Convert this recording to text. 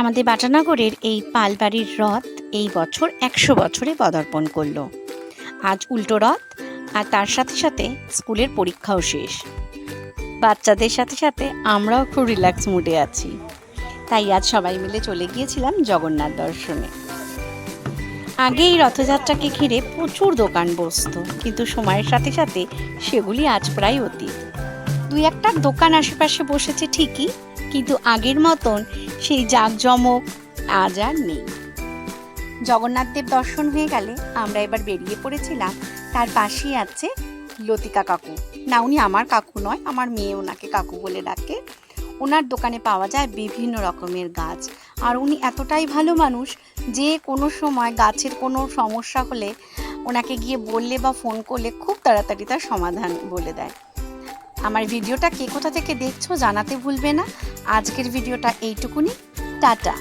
আমাদের বাটানগরের এই পালবাড়ির রথ এই বছর একশো বছরে পদার্পণ করল। আজ উল্টো রথ, আর তার সাথে সাথে স্কুলের পরীক্ষাও শেষ। বাচ্চাদের সাথে সাথে আমরাও খুব রিল্যাক্স মুডে আছি। তাই আজ সবাই মিলে চলে গিয়েছিলাম জগন্নাথ দর্শনে। আগে এই রথযাত্রাকে ঘিরে প্রচুর দোকান বসতো, কিন্তু সময়ের সাথে সাথে সেগুলি আজ প্রায় অতীত। দুই একটা দোকান আশেপাশে বসেছে ঠিকই, কিন্তু আগের মতন সেই জাঁকজমক আজ আর নেই। জগন্নাথ দেব দর্শন হয়ে গেলে আমরা এবার বেরিয়ে পড়েছিলাম, তার পাশেই আছে লতিকা কাকু। না, উনি আমার কাকু নয়, আমার মেয়ে ওনাকে কাকু বলে ডাকে। ওনার দোকানে পাওয়া যায় বিভিন্ন রকমের গাছ। আর উনি এতটাই ভালো মানুষ যে কোনো সময় গাছের কোনো সমস্যা হলে ওনাকে গিয়ে বললে বা ফোন করলে খুব তাড়াতাড়ি তার সমাধান বলে দেয়। আমার ভিডিওটা কে কোথা থেকে দেখছ জানাতে ভুলবে না। আজকের ভিডিওটা এইটুকুনি। টাটা।